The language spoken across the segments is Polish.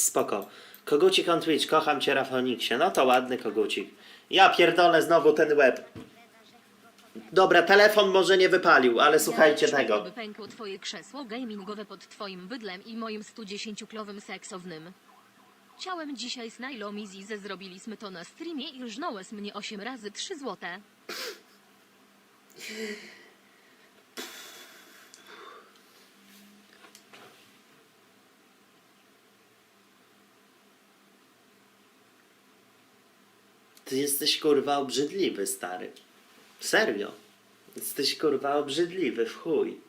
spoko. Kogucik on Twitch, kocham cię Rafoniksie. No to ładny kogucik. Ja pierdolę znowu ten łeb. Dobra, telefon może nie wypalił, ale słuchajcie tego. By pękło twoje krzesło gamingowe pod twoim bydlem i moim 110-klowym seksownym. Chciałem dzisiaj z Nailomizji ze zrobiliśmy to na streamie i rżnąłeś mnie 8 razy 3 złote. Ty jesteś kurwa obrzydliwy, stary. Serio. Jesteś kurwa obrzydliwy, w chuj.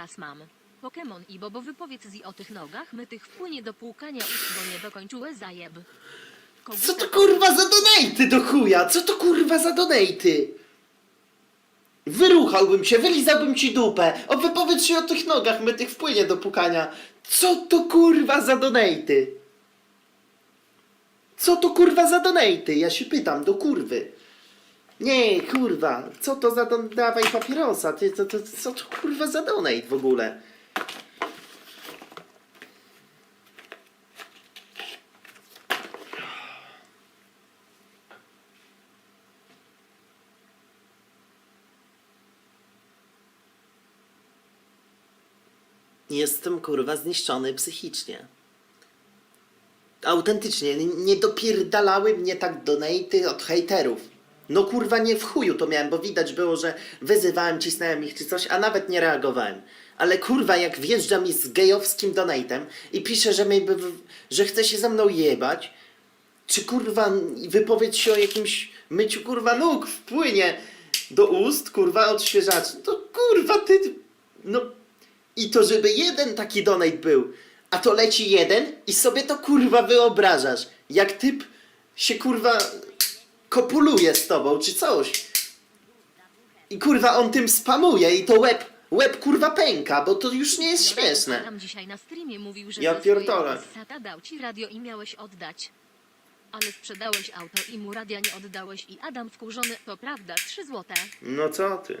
Tas mam. Pokémon i Bobo wypowiedz z o tych nogach, my tych wpłynie do płukania ust, bo nie dokończyły zajeb. Koguta Co to kurwa za donaty do chuja? Co to kurwa za donaty? Wyruchałbym się, wylizałbym ci dupę. O wypowiedz się o tych nogach, my tych wpłynie do pukania. Co to kurwa za donaty? Co to kurwa za donaty? Ja się pytam, do kurwy. Nie, kurwa, co to za don... Dawaj papierosa, ty, co, to, co to kurwa za donate w ogóle? Jestem kurwa zniszczony psychicznie. Autentycznie, nie dopierdalały mnie tak donaty od hejterów. No kurwa nie w chuju to miałem, bo widać było, że wyzywałem, cisnąłem ich czy coś, a nawet nie reagowałem. Ale kurwa jak wjeżdża mi z gejowskim donatem i pisze, że, mnie, że chce się ze mną jebać, czy kurwa wypowiedź się o jakimś myciu kurwa nóg wpłynie do ust, kurwa odświeżacz, to kurwa ty, no i to żeby jeden taki donate był, a to leci jeden i sobie to kurwa wyobrażasz, jak typ się kurwa kopuluje z tobą czy coś. I kurwa on tym spamuje i to łeb, łeb kurwa pęka, bo to już nie jest śmieszne. Adam dzisiaj na streamie mówił, że Ja za pierdolę. Sata dał ci radio i miałeś oddać. Ale sprzedałeś auto i mu radia nie oddałeś i Adam wkurzony, to prawda, 3 złote. No co ty?